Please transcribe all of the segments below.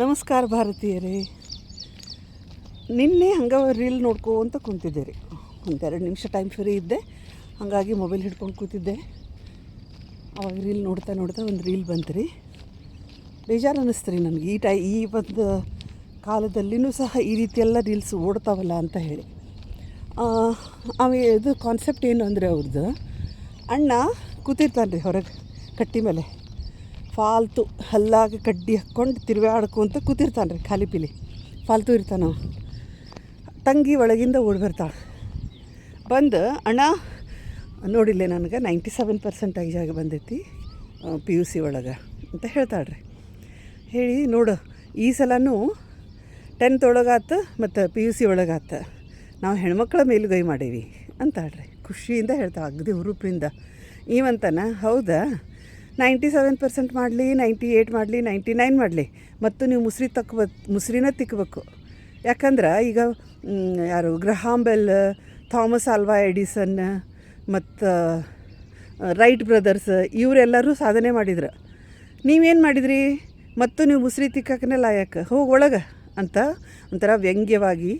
ನಮಸ್ಕಾರ ಭಾರತೀಯರೇ. ನಿನ್ನೆ ಹಂಗೆ ರೀಲ್ ನೋಡ್ಕೊಂತ ಕುಂತಿದ್ದೆ ರೀ ಒಂದೆರಡು ನಿಮಿಷ ಟೈಮ್ ಫ್ರೀ ಇದ್ದೆ. ಹಾಗಾಗಿ ಮೊಬೈಲ್ ಹಿಡ್ಕೊಂಡು ಕೂತಿದ್ದೆ. ಅವಾಗ ರೀಲ್ ನೋಡ್ತಾ ನೋಡ್ತಾ ಒಂದು ರೀಲ್ ಬಂತು ರೀ ಬೇಜಾರು ಅನ್ನಿಸ್ತು ರೀ ನನಗೆ. ಈ ಟೈ, ಈ ಒಂದು ಕಾಲದಲ್ಲಿನೂ ಸಹ ಈ ರೀತಿಯೆಲ್ಲ ರೀಲ್ಸ್ ಓಡ್ತಾವಲ್ಲ ಅಂತ ಹೇಳಿ. ಅವ ಇದು ಕಾನ್ಸೆಪ್ಟ್ ಏನು ಅಂದರೆ ಅವ್ರದ್ದು ಅಣ್ಣ ಕೂತಿರ್ತಾನೆ ರೀ ಹೊರಗೆ ಕಟ್ಟಿ ಮೇಲೆ. ಫಾಲ್ತು ಹಲ್ಲಾಗ ಕಡ್ಡಿ ಹಾಕ್ಕೊಂಡು ತಿರುಗಾಡ್ಕೊಂತ ಕೂತಿರ್ತಾನೆ ರೀ ಖಾಲಿ ಪಿಲಿ. ಫಾಲ್ತು ಇರ್ತಾನ. ತಂಗಿ ಒಳಗಿಂದ ಓಡಿ ಬರ್ತಾಳೆ. ಬಂದು, ಅಣ್ಣ, ನೋಡಿಲ್ಲ ನನಗೆ ನೈಂಟಿ ಸೆವೆನ್ ಪರ್ಸೆಂಟ್ ಆಗಿ ಬಂದೈತಿ ಪಿ ಯು ಸಿ ಒಳಗೆ, ಅಂತ ಹೇಳ್ತಾಳೆ ರೀ ಹೇಳಿ, ನೋಡು, ಈ ಸಲನೂ ಟೆಂತ್ ಒಳಗಾತು ಮತ್ತು ಪಿ ಯು ಸಿ ಒಳಗಾತು. ನಾವು ಹೆಣ್ಮಕ್ಳ ಮೇಲುಗೈ ಮಾಡೀವಿ, ಅಂತಾಳ್ರಿ. ಖುಷಿಯಿಂದ ಹೇಳ್ತಾಳೆ, ಅಗದಿ ಹುರುಪಿಂದ ಈವಂತನ, ಹೌದಾ? ನೈಂಟಿ ಸೆವೆನ್ ಪರ್ಸೆಂಟ್ ಮಾಡಲಿ, ನೈಂಟಿ ಏಯ್ಟ್ ಮಾಡಲಿ, ನೈಂಟಿ ನೈನ್ ಮಾಡಲಿ. ಮತ್ತು ನೀವು ಮುಸ್ರಿ ತಕ್ಬ ಮುಸ್ರಿನ ತಿಕ್ಕಬೇಕು ಯಾಕಂದ್ರೆ ಈಗ ಯಾರು Graham Bell Thomas Alva Edison, ಮತ್ತು ರೈಟ್ ಬ್ರದರ್ಸ್ ಇವರೆಲ್ಲರೂ ಸಾಧನೆ ಮಾಡಿದ್ರು. ನೀವೇನು ಮಾಡಿದ್ರಿ? ಮತ್ತು ನೀವು ಮುಸ್ರಿ ತಿಕ್ಕಕ್ಕನೇ ಲಾಯಕ್, ಹೋಗಿ ಒಳಗೆ ಅಂತ ಒಂಥರ ವ್ಯಂಗ್ಯವಾಗಿ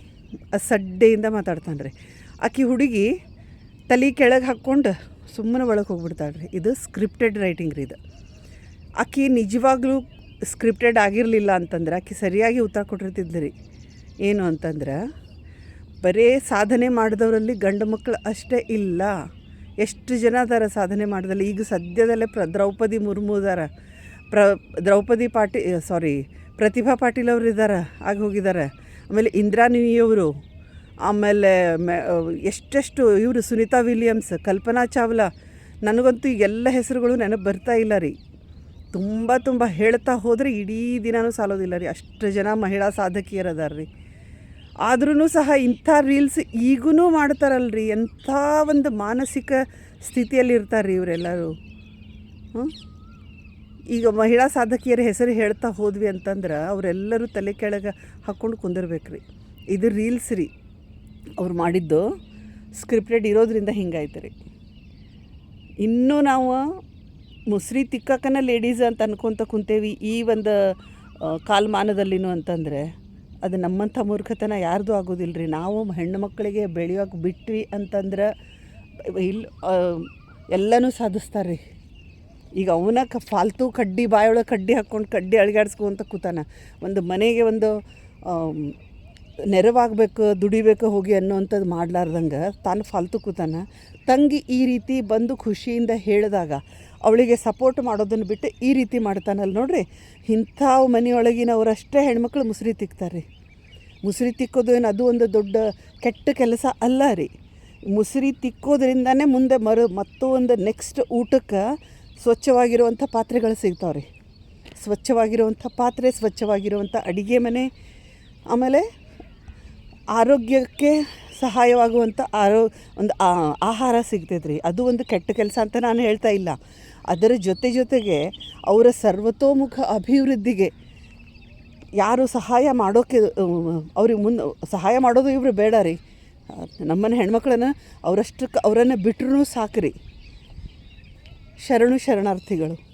ಸಡ್ಡೆಯಿಂದ ಮಾತಾಡ್ತಾನೆ ರೀ ಆಕಿ ಹುಡುಗಿ ತಲೆ ಕೆಳಗೆ ಹಾಕ್ಕೊಂಡು ಸುಮ್ಮನೆ ಒಳಗೆ ಹೋಗ್ಬಿಡ್ತಾಳೆ ರೀ ಇದು ಸ್ಕ್ರಿಪ್ಟೆಡ್ ರೈಟಿಂಗ್ ರೀ ಇದು. ಆಕಿ ನಿಜವಾಗ್ಲೂ ಸ್ಕ್ರಿಪ್ಟೆಡ್ ಆಗಿರಲಿಲ್ಲ ಅಂತಂದ್ರೆ, ಆಕಿ ಸರಿಯಾಗಿ ಉತ್ತರ ಕೊಟ್ಟಿರ್ತಿದ್ಲು ರೀ. ಏನು ಅಂತಂದ್ರೆ, ಬರೇ ಸಾಧನೆ ಮಾಡಿದವರಲ್ಲಿ ಗಂಡು ಮಕ್ಕಳು ಅಷ್ಟೇ ಇಲ್ಲ. ಎಷ್ಟು ಜನ ಅದಾರ ಸಾಧನೆ ಮಾಡಿದಲ್ಲ? ಈಗ ಸದ್ಯದಲ್ಲೇ ಪ್ರ, ದ್ರೌಪದಿ ಮುರ್ಮು ಅದಾರ. ಪ್ರ, ದ್ರೌಪದಿ ಪಾಟಿ ಸಾರಿ ಪ್ರತಿಭಾ ಪಾಟೀಲ್ ಅವರು ಇದ್ದಾರೆ ಆಗಿ ಹೋಗಿದ್ದಾರೆ ಆಮೇಲೆ ಇಂದಿರಾ ಆಮೇಲೆ ಎಷ್ಟೆಷ್ಟು ಇವರು ಸುನೀತಾ ವಿಲಿಯಮ್ಸ್, ಕಲ್ಪನಾ ಚಾವ್ಲಾ, ನನಗಂತೂ ಎಲ್ಲ ಹೆಸರುಗಳು ನೆನಪು ಬರ್ತಾ ಇಲ್ಲ ರೀ. ತುಂಬ ತುಂಬ ಹೇಳ್ತಾ ಹೋದರೆ ಇಡೀ ದಿನವೂ ಸಾಲೋದಿಲ್ಲ ರೀ. ಅಷ್ಟು ಜನ ಮಹಿಳಾ ಸಾಧಕಿಯರದಾರ ರೀ. ಆದ್ರೂ ಸಹ ಇಂಥ ರೀಲ್ಸ್ ಈಗೂ ಮಾಡ್ತಾರಲ್ರಿ. ಎಂಥ ಒಂದು ಮಾನಸಿಕ ಸ್ಥಿತಿಯಲ್ಲಿ ಇರ್ತಾರೆ ಇವರೆಲ್ಲರೂ. ಈಗ ಮಹಿಳಾ ಸಾಧಕಿಯರ ಹೆಸರು ಹೇಳ್ತಾ ಹೋದ್ವಿ ಅಂತಂದ್ರೆ ಅವರೆಲ್ಲರೂ ತಲೆ ಕೆಳಗೆ ಹಾಕ್ಕೊಂಡು ಕುಂದಿರ್ಬೇಕು ರೀ ಇದು ರೀಲ್ಸ್ ರೀ. ಅವ್ರು ಮಾಡಿದ್ದು ಸ್ಕ್ರಿಪ್ಟೆಡ್ ಇರೋದ್ರಿಂದ ಹಿಂಗಾಯ್ತು ರೀ ಇನ್ನೂ ನಾವು ಮುಸ್ರಿ ತಿಕ್ಕಕ್ಕನ ಲೇಡೀಸ್ ಅಂತ ಅನ್ಕೊತ ಕುಂತೇವಿ, ಈ ಒಂದು ಕಾಲಮಾನದಲ್ಲಿನು ಅಂತಂದರೆ ಅದು ನಮ್ಮಂಥ ಮೂರ್ಖತನ ಯಾರ್ದು ಆಗೋದಿಲ್ಲ ರೀ ನಾವು ಹೆಣ್ಣು ಮಕ್ಕಳಿಗೆ ಬೆಳೆಯೋಕೆ ಬಿಟ್ವಿ ಅಂತಂದ್ರೆ ಇಲ್ಲಿ ಎಲ್ಲನೂ ಸಾಧಿಸ್ತಾರೆ ರೀ ಈಗ ಅವನ ಕ, ಫಾಲ್ತು ಕಡ್ಡಿ ಬಾಯೊಳಗೆ ಕಡ್ಡಿ ಹಾಕ್ಕೊಂಡು ಕಡ್ಡಿ ಅಳಗಾಡ್ಸ್ಕೊಂತ ಕೂತಾನ. ಒಂದು ಮನೆಗೆ ಒಂದು ನೆರವಾಗಬೇಕು, ದುಡಿಬೇಕು, ಹೋಗಿ ಅನ್ನೋವಂಥದ್ದು ಮಾಡಲಾರ್ದಂಗೆ ತಾನು ಫಾಲ್ತು ಕೂತಾನ ತಂಗಿ ಈ ರೀತಿ ಬಂದು ಖುಷಿಯಿಂದ ಹೇಳಿದಾಗ ಅವಳಿಗೆ ಸಪೋರ್ಟ್ ಮಾಡೋದನ್ನು ಬಿಟ್ಟು ಈ ರೀತಿ ಮಾಡ್ತಾನಲ್ಲ ನೋಡ್ರಿ. ಇಂಥ ಮನೆಯೊಳಗಿನವರಷ್ಟೇ ಹೆಣ್ಮಕ್ಳು ಮುಸುರಿ ತಿಕ್ತಾರೆ ಮುಸುರಿ ತಿಕ್ಕೋದು ಏನು ಅದು ಒಂದು ದೊಡ್ಡ ಕೆಟ್ಟ ಕೆಲಸ ಅಲ್ಲ ರೀ. ಮುಸುರಿ ತಿಕ್ಕೋದ್ರಿಂದನೇ ಮುಂದೆ ಮರು ಮತ್ತೊಂದು ನೆಕ್ಸ್ಟ್ ಊಟಕ್ಕೆ ಸ್ವಚ್ಛವಾಗಿರುವಂಥ ಪಾತ್ರೆಗಳು ಸಿಗ್ತಾವೆ ರೀ ಸ್ವಚ್ಛವಾಗಿರುವಂಥ ಪಾತ್ರೆ, ಸ್ವಚ್ಛವಾಗಿರುವಂಥ ಅಡುಗೆ ಮನೆ, ಆಮೇಲೆ ಆರೋಗ್ಯಕ್ಕೆ ಸಹಾಯವಾಗುವಂಥ ಆರೋ, ಒಂದು ಆಹಾರ ಸಿಗ್ತೈತೆ ರೀ ಅದು ಒಂದು ಕೆಟ್ಟ ಕೆಲಸ ಅಂತ ನಾನು ಹೇಳ್ತಾ ಇಲ್ಲ. ಅದರ ಜೊತೆ ಜೊತೆಗೆ ಅವರ ಸರ್ವತೋಮುಖ ಅಭಿವೃದ್ಧಿಗೆ ಯಾರು ಸಹಾಯ ಮಾಡೋಕ್ಕೆ ಅವ್ರಿಗೆ ಮುಂದೆ, ಸಹಾಯ ಮಾಡೋದು ಇವರು ಬೇಡ ರೀ. ನಮ್ಮನೆ ಹೆಣ್ಮಕ್ಳನ್ನು ಅವರಷ್ಟಕ್ಕೆ, ಅವರನ್ನು ಬಿಟ್ರೂ ಸಾಕು ರೀ ಶರಣು ಶರಣಾರ್ಥಿಗಳು.